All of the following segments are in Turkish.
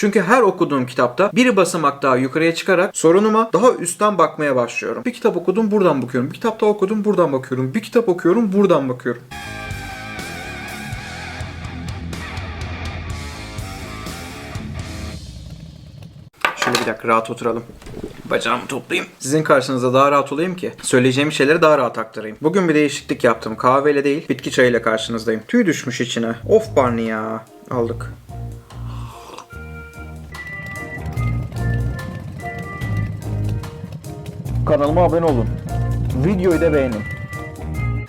Çünkü her okuduğum kitapta bir basamak daha yukarıya çıkarak sorunuma daha üstten bakmaya başlıyorum. Bir kitap okudum buradan bakıyorum. Bir kitap daha okudum buradan bakıyorum. Bir kitap okuyorum buradan bakıyorum. Şöyle bir dakika rahat oturalım. Bacağımı toplayayım. Sizin karşınızda daha rahat olayım ki söyleyeceğim şeyleri daha rahat aktarayım. Bugün bir değişiklik yaptım. Kahveyle değil bitki çayıyla karşınızdayım. Tüy düşmüş içine. Of Barney ya. Aldık. Kanalıma abone olun. Videoyu da beğenin.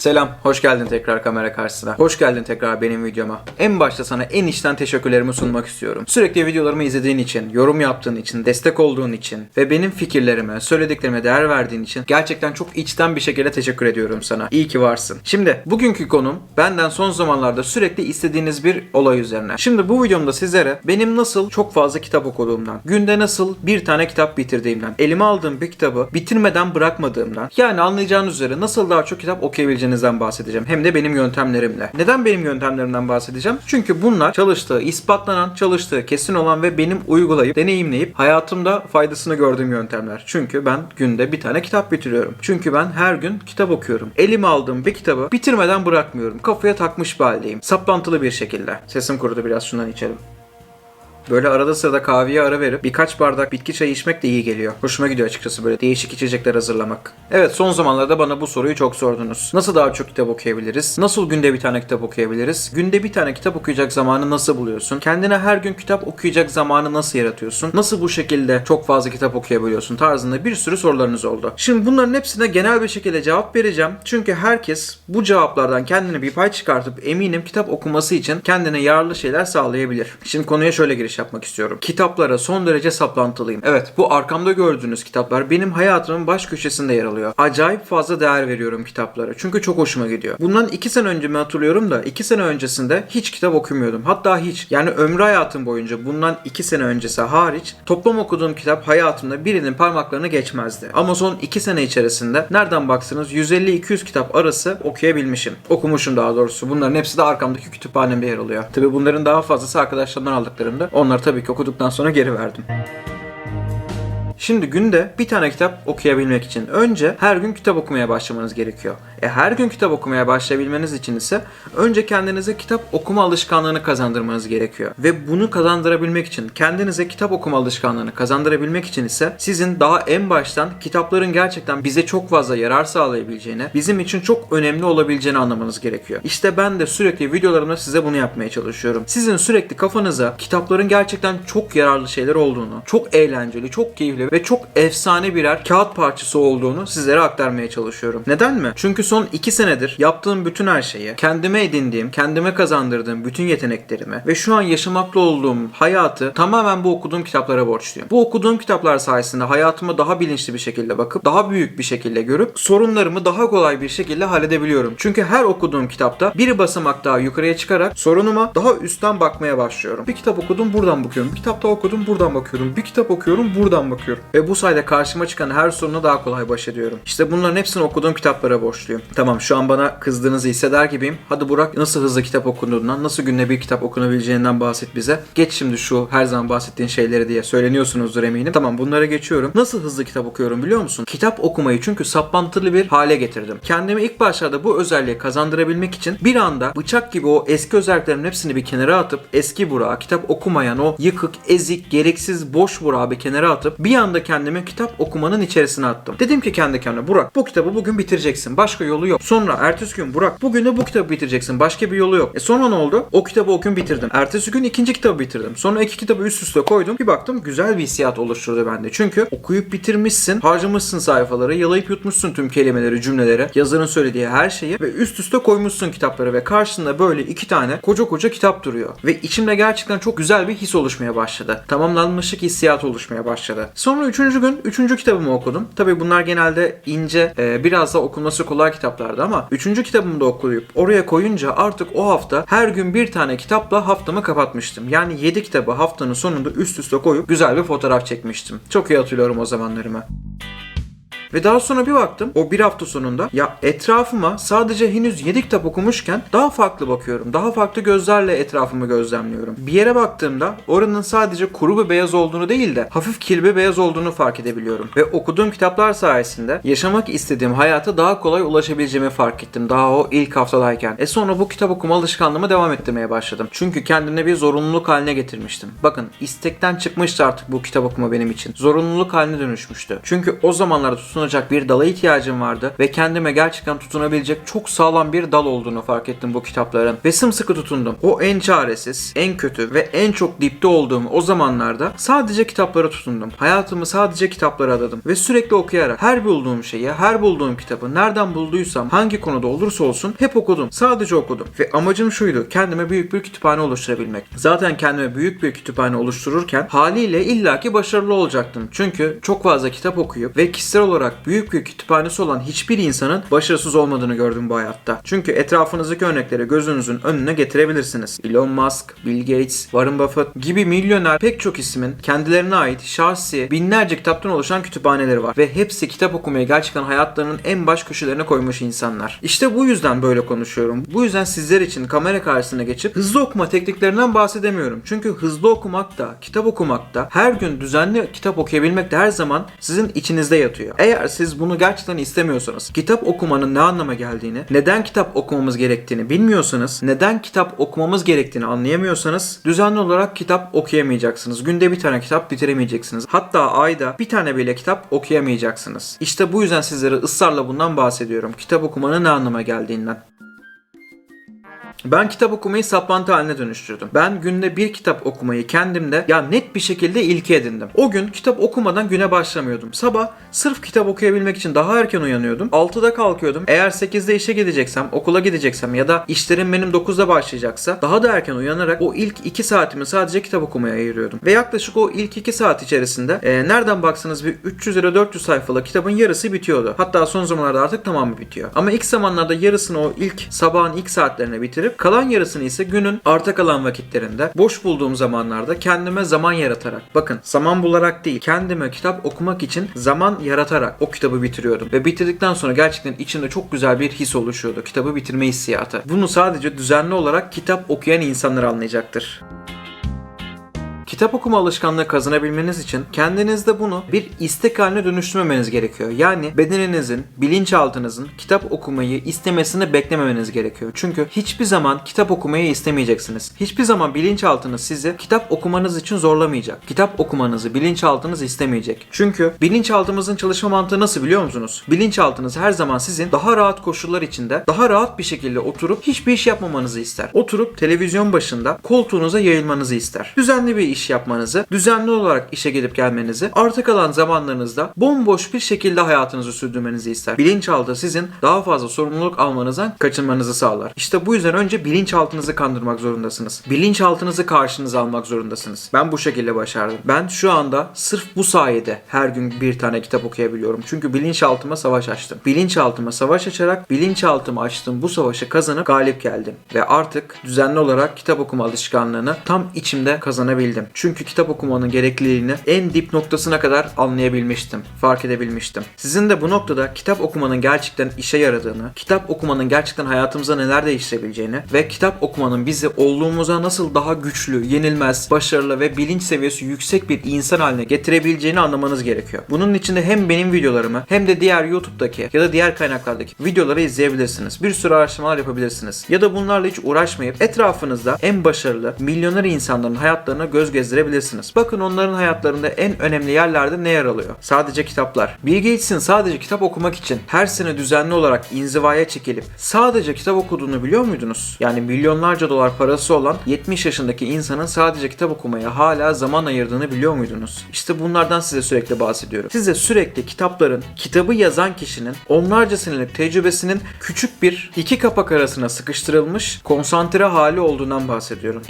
Selam, hoş geldin tekrar kamera karşısına. Hoş geldin tekrar benim videoma. En başta sana en içten teşekkürlerimi sunmak istiyorum. Sürekli videolarımı izlediğin için, yorum yaptığın için, destek olduğun için ve benim fikirlerime, söylediklerime değer verdiğin için gerçekten çok içten bir şekilde teşekkür ediyorum sana. İyi ki varsın. Şimdi bugünkü konum benden son zamanlarda sürekli istediğiniz bir olay üzerine. Şimdi bu videomda sizlere benim nasıl çok fazla kitap okuduğumdan, günde nasıl bir tane kitap bitirdiğimden, elime aldığım bir kitabı bitirmeden bırakmadığımdan, yani anlayacağınız üzere nasıl daha çok kitap okuyabileceğinizden bahsedeceğim. Hem de benim yöntemlerimle. Neden benim yöntemlerimden bahsedeceğim? Çünkü bunlar çalıştığı, ispatlanan, çalıştığı kesin olan ve benim uygulayıp, deneyimleyip hayatımda faydasını gördüğüm yöntemler. Çünkü ben günde bir tane kitap bitiriyorum. Çünkü ben her gün kitap okuyorum. Elime aldığım bir kitabı bitirmeden bırakmıyorum. Kafaya takmış bir haldeyim. Saplantılı bir şekilde. Sesim kurudu biraz şundan içelim. Böyle arada sırada kahveye ara verip birkaç bardak bitki çayı içmek de iyi geliyor. Hoşuma gidiyor açıkçası böyle değişik içecekler hazırlamak. Evet son zamanlarda bana bu soruyu çok sordunuz. Nasıl daha çok kitap okuyabiliriz? Nasıl günde bir tane kitap okuyabiliriz? Günde bir tane kitap okuyacak zamanı nasıl buluyorsun? Kendine her gün kitap okuyacak zamanı nasıl yaratıyorsun? Nasıl bu şekilde çok fazla kitap okuyabiliyorsun? Tarzında bir sürü sorularınız oldu. Şimdi bunların hepsine genel bir şekilde cevap vereceğim. Çünkü herkes bu cevaplardan kendine bir pay çıkartıp eminim kitap okuması için kendine yararlı şeyler sağlayabilir. Şimdi konuya şöyle giriş yapmak istiyorum. Kitaplara son derece saplantılıyım. Evet bu arkamda gördüğünüz kitaplar benim hayatımın baş köşesinde yer alıyor. Acayip fazla değer veriyorum kitaplara. Çünkü çok hoşuma gidiyor. Bundan iki sene önce mi hatırlıyorum da iki sene öncesinde hiç kitap okumuyordum. Hatta hiç. Yani ömrü hayatım boyunca bundan iki sene öncesi hariç toplam okuduğum kitap hayatımda birinin parmaklarını geçmezdi. Ama son iki sene içerisinde nereden baksanız 150-200 kitap arası okuyabilmişim. Okumuşum daha doğrusu. Bunların hepsi de arkamdaki kütüphanemde yer alıyor. Tabi bunların daha fazlası arkadaşlarımdan aldıklarımda. Onları tabii ki okuduktan sonra geri verdim. Şimdi günde bir tane kitap okuyabilmek için önce her gün kitap okumaya başlamanız gerekiyor. E her gün kitap okumaya başlayabilmeniz için ise önce kendinize kitap okuma alışkanlığını kazandırmanız gerekiyor. Ve bunu kazandırabilmek için, kendinize kitap okuma alışkanlığını kazandırabilmek için ise sizin daha en baştan kitapların gerçekten bize çok fazla yarar sağlayabileceğini, bizim için çok önemli olabileceğini anlamanız gerekiyor. İşte ben de sürekli videolarımda size bunu yapmaya çalışıyorum. Sizin sürekli kafanıza kitapların gerçekten çok yararlı şeyler olduğunu, çok eğlenceli, çok keyifli ve çok efsane birer kağıt parçası olduğunu sizlere aktarmaya çalışıyorum. Neden mi? Çünkü son 2 senedir yaptığım bütün her şeyi, kendime edindiğim, kendime kazandırdığım bütün yeteneklerimi ve şu an yaşamakta olduğum hayatı tamamen bu okuduğum kitaplara borçluyum. Bu okuduğum kitaplar sayesinde hayatıma daha bilinçli bir şekilde bakıp, daha büyük bir şekilde görüp sorunlarımı daha kolay bir şekilde halledebiliyorum. Çünkü her okuduğum kitapta bir basamak daha yukarıya çıkarak sorunuma daha üstten bakmaya başlıyorum. Bir kitap okudum buradan bakıyorum. Bir kitap daha okudum buradan bakıyorum. Bir kitap okuyorum buradan bakıyorum. Ve bu sayede karşıma çıkan her soruna daha kolay baş ediyorum. İşte bunların hepsini okuduğum kitaplara borçluyum. Tamam şu an bana kızdığınızı hisseder gibiyim. Hadi Burak nasıl hızlı kitap okunduğundan, nasıl günde bir kitap okunabileceğinden bahset bize. Geç şimdi şu her zaman bahsettiğin şeyleri diye söyleniyorsunuzdur eminim. Tamam bunlara geçiyorum. Nasıl hızlı kitap okuyorum biliyor musun? Kitap okumayı çünkü saplantılı bir hale getirdim. Kendimi ilk başlarda bu özelliği kazandırabilmek için bir anda bıçak gibi o eski özelliklerimin hepsini bir kenara atıp eski Burak'ı, kitap okumayan o yıkık, ezik, gereksiz, boş Burak'ı bir kenara atıp bir anda kendimi kitap okumanın içerisine attım. Dedim ki kendi kendime Burak bu kitabı bugün bitireceksin. Başka yolu yok. Sonra ertesi gün Burak bugün de bu kitabı bitireceksin. Başka bir yolu yok. E sonra ne oldu? O kitabı o gün bitirdim. Ertesi gün ikinci kitabı bitirdim. Sonra iki kitabı üst üste koydum. Bir baktım güzel bir hissiyat oluşturdu bende. Çünkü okuyup bitirmişsin, harcamışsın sayfaları, yalayıp yutmuşsun tüm kelimeleri, cümleleri, yazarın söylediği her şeyi ve üst üste koymuşsun kitapları ve karşında böyle iki tane koca koca kitap duruyor. Ve içimde gerçekten çok güzel bir his oluşmaya başladı. Tamamlanmışlık hissiyatı oluşmaya başladı. Sonra üçüncü gün üçüncü kitabımı okudum. Tabii bunlar genelde ince, e, biraz da okunması kolay kitaplardı ama üçüncü kitabımı da okuyup oraya koyunca artık o hafta her gün bir tane kitapla haftamı kapatmıştım. Yani 7 kitabı haftanın sonunda üst üste koyup güzel bir fotoğraf çekmiştim. Çok iyi hatırlıyorum o zamanlarımı. Ve daha sonra bir baktım o bir hafta sonunda ya etrafıma sadece henüz 7 kitap okumuşken daha farklı bakıyorum. Daha farklı gözlerle etrafımı gözlemliyorum. Bir yere baktığımda oranın sadece kuru ve beyaz olduğunu değil de hafif kirli beyaz olduğunu fark edebiliyorum. Ve okuduğum kitaplar sayesinde yaşamak istediğim hayata daha kolay ulaşabileceğimi fark ettim. Daha o ilk haftadayken. E sonra bu kitap okuma alışkanlığımı devam ettirmeye başladım. Çünkü kendimde bir zorunluluk haline getirmiştim. Bakın istekten çıkmıştı artık bu kitap okuma benim için. Zorunluluk haline dönüşmüştü. Çünkü o zamanlarda tutunacak bir dala ihtiyacım vardı ve kendime gerçekten tutunabilecek çok sağlam bir dal olduğunu fark ettim bu kitapların. Ve sımsıkı tutundum. O en çaresiz, en kötü ve en çok dipte olduğum o zamanlarda sadece kitaplara tutundum. Hayatımı sadece kitaplara adadım ve sürekli okuyarak her bulduğum şeyi, her bulduğum kitabı nereden bulduysam, hangi konuda olursa olsun hep okudum. Sadece okudum. Ve amacım şuydu. Kendime büyük bir kütüphane oluşturabilmek. Zaten kendime büyük bir kütüphane oluştururken haliyle illaki başarılı olacaktım. Çünkü çok fazla kitap okuyup ve kişisel olarak büyük bir kütüphanesi olan hiçbir insanın başarısız olmadığını gördüm bu hayatta. Çünkü etrafınızdaki örnekleri gözünüzün önüne getirebilirsiniz. Elon Musk, Bill Gates, Warren Buffett gibi milyoner pek çok ismin kendilerine ait şahsi binlerce kitaptan oluşan kütüphaneleri var. Ve hepsi kitap okumaya gerçekten hayatlarının en baş köşelerine koymuş insanlar. İşte bu yüzden böyle konuşuyorum. Bu yüzden sizler için kamera karşısına geçip hızlı okuma tekniklerinden bahsedemiyorum. Çünkü hızlı okumak da, kitap okumak da, her gün düzenli kitap okuyabilmek de her zaman sizin içinizde yatıyor. Eğer siz bunu gerçekten istemiyorsanız, kitap okumanın ne anlama geldiğini, neden kitap okumamız gerektiğini bilmiyorsanız, neden kitap okumamız gerektiğini anlayamıyorsanız düzenli olarak kitap okuyamayacaksınız. Günde bir tane kitap bitiremeyeceksiniz. Hatta ayda bir tane bile kitap okuyamayacaksınız. İşte bu yüzden sizlere ısrarla bundan bahsediyorum. Kitap okumanın ne anlama geldiğinden. Ben kitap okumayı saplantı haline dönüştürdüm. Ben günde bir kitap okumayı kendimde ya net bir şekilde ilke edindim. O gün kitap okumadan güne başlamıyordum. Sabah sırf kitap okuyabilmek için daha erken uyanıyordum. 6'da kalkıyordum. Eğer 8'de işe gideceksem, okula gideceksem ya da işlerim benim 9'da başlayacaksa daha da erken uyanarak o ilk 2 saatimi sadece kitap okumaya ayırıyordum. Ve yaklaşık o ilk 2 saat içerisinde e, nereden baksanız bir 300 lira 400 sayfalık kitabın yarısı bitiyordu. Hatta son zamanlarda artık tamamı bitiyor. Ama ilk zamanlarda yarısını o ilk sabahın ilk saatlerine bitirip kalan yarısını ise günün arta kalan vakitlerinde boş bulduğum zamanlarda kendime zaman yaratarak bakın zaman bularak değil kendime kitap okumak için zaman yaratarak o kitabı bitiriyordum. Ve bitirdikten sonra gerçekten içimde çok güzel bir his oluşuyordu. Kitabı bitirme hissiyatı. Bunu sadece düzenli olarak kitap okuyan insanlar anlayacaktır. Kitap okuma alışkanlığı kazanabilmeniz için kendinizde bunu bir istek haline dönüştürmemeniz gerekiyor. Yani bedeninizin, bilinçaltınızın kitap okumayı istemesini beklememeniz gerekiyor. Çünkü hiçbir zaman kitap okumayı istemeyeceksiniz. Hiçbir zaman bilinçaltınız sizi kitap okumanız için zorlamayacak. Kitap okumanızı bilinçaltınız istemeyecek. Çünkü bilinçaltımızın çalışma mantığı nasıl biliyor musunuz? Bilinçaltınız her zaman sizin daha rahat koşullar içinde, daha rahat bir şekilde oturup hiçbir iş yapmamanızı ister. Oturup televizyon başında koltuğunuza yayılmanızı ister. Düzenli bir iş yapmanızı, düzenli olarak işe gidip gelmenizi, arta kalan zamanlarınızda bomboş bir şekilde hayatınızı sürdürmenizi ister. Bilinçaltı sizin daha fazla sorumluluk almanızdan kaçınmanızı sağlar. İşte bu yüzden önce bilinçaltınızı kandırmak zorundasınız. Bilinçaltınızı karşınıza almak zorundasınız. Ben bu şekilde başardım. Ben şu anda sırf bu sayede her gün bir tane kitap okuyabiliyorum. Çünkü bilinçaltıma savaş açtım. Bilinçaltıma savaş açarak bilinçaltıma açtığım bu savaşı kazanıp galip geldim. Ve artık düzenli olarak kitap okuma alışkanlığını tam içimde kazanabildim. Çünkü kitap okumanın gerekliliğini en dip noktasına kadar anlayabilmiştim, fark edebilmiştim. Sizin de bu noktada kitap okumanın gerçekten işe yaradığını, kitap okumanın gerçekten hayatımıza neler değiştirebileceğini ve kitap okumanın bizi olduğumuza nasıl daha güçlü, yenilmez, başarılı ve bilinç seviyesi yüksek bir insan haline getirebileceğini anlamanız gerekiyor. Bunun için de hem benim videolarımı hem de diğer YouTube'daki ya da diğer kaynaklardaki videoları izleyebilirsiniz. Bir sürü araştırmalar yapabilirsiniz. Ya da bunlarla hiç uğraşmayıp etrafınızda en başarılı, milyoner insanların hayatlarına göz gezdirebilirsiniz. Bakın onların hayatlarında en önemli yerlerde ne yer alıyor? Sadece kitaplar. Bill Gates'in sadece kitap okumak için her sene düzenli olarak inzivaya çekilip sadece kitap okuduğunu biliyor muydunuz? Yani milyonlarca dolar parası olan 70 yaşındaki insanın sadece kitap okumaya hala zaman ayırdığını biliyor muydunuz? İşte bunlardan size sürekli bahsediyorum. Size sürekli kitapların, kitabı yazan kişinin onlarca senelik tecrübesinin küçük bir iki kapak arasına sıkıştırılmış konsantre hali olduğundan bahsediyorum.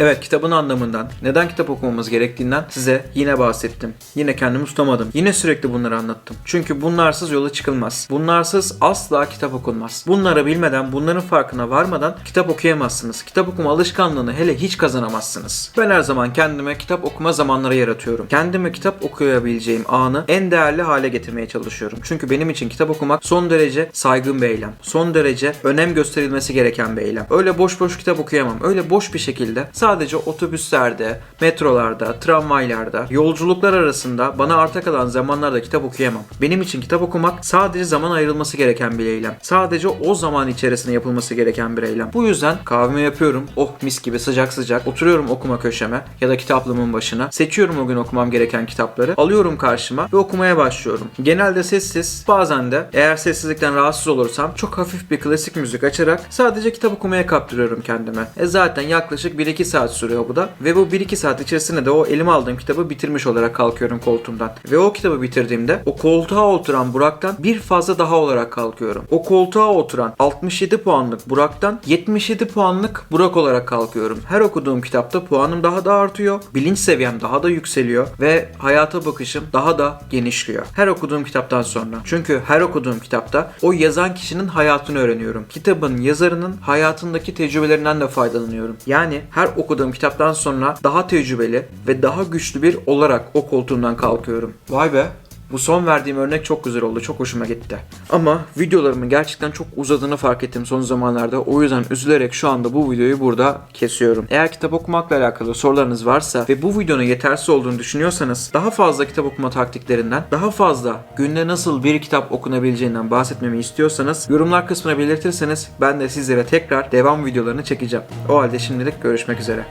Evet kitabın anlamından, neden kitap okumamız gerektiğinden size yine bahsettim. Yine kendimi tutamadım. Yine sürekli bunları anlattım. Çünkü bunlarsız yola çıkılmaz. Bunlarsız asla kitap okunmaz. Bunları bilmeden, bunların farkına varmadan kitap okuyamazsınız. Kitap okuma alışkanlığını hele hiç kazanamazsınız. Ben her zaman kendime kitap okuma zamanları yaratıyorum. Kendime kitap okuyabileceğim anı en değerli hale getirmeye çalışıyorum. Çünkü benim için kitap okumak son derece saygın bir eylem. Son derece önem gösterilmesi gereken bir eylem. Öyle boş boş kitap okuyamam. Öyle boş bir şekilde sadece otobüslerde, metrolarda, tramvaylarda, yolculuklar arasında bana arta kalan zamanlarda kitap okuyamam. Benim için kitap okumak sadece zaman ayrılması gereken bir eylem. Sadece o zaman içerisinde yapılması gereken bir eylem. Bu yüzden kahvemi yapıyorum. Oh mis gibi sıcak sıcak. Oturuyorum okuma köşeme ya da kitaplığımın başına. Seçiyorum o gün okumam gereken kitapları. Alıyorum karşıma ve okumaya başlıyorum. Genelde sessiz, bazen de eğer sessizlikten rahatsız olursam çok hafif bir klasik müzik açarak sadece kitap okumaya kaptırıyorum kendime. E zaten yaklaşık 1-2 saat sürüyor bu da. Ve bu 1-2 saat içerisinde de o elime aldığım kitabı bitirmiş olarak kalkıyorum koltuğumdan. Ve o kitabı bitirdiğimde o koltuğa oturan Burak'tan bir fazla daha olarak kalkıyorum. O koltuğa oturan 67 puanlık Burak'tan 77 puanlık Burak olarak kalkıyorum. Her okuduğum kitapta puanım daha da artıyor. Bilinç seviyem daha da yükseliyor ve hayata bakışım daha da genişliyor. Her okuduğum kitaptan sonra. Çünkü her okuduğum kitapta o yazan kişinin hayatını öğreniyorum. Kitabın yazarının hayatındaki tecrübelerinden de faydalanıyorum. Yani her okuduğum kitaptan sonra daha tecrübeli ve daha güçlü bir olarak o koltuğumdan kalkıyorum. Vay be. Bu son verdiğim örnek çok güzel oldu. Çok hoşuma gitti. Ama videolarımın gerçekten çok uzadığını fark ettim son zamanlarda. O yüzden üzülerek şu anda bu videoyu burada kesiyorum. Eğer kitap okumakla alakalı sorularınız varsa ve bu videonun yetersiz olduğunu düşünüyorsanız daha fazla kitap okuma taktiklerinden, daha fazla günde nasıl bir kitap okunabileceğinden bahsetmemi istiyorsanız yorumlar kısmına belirtirseniz ben de sizlere tekrar devam videolarını çekeceğim. O halde şimdilik görüşmek üzere.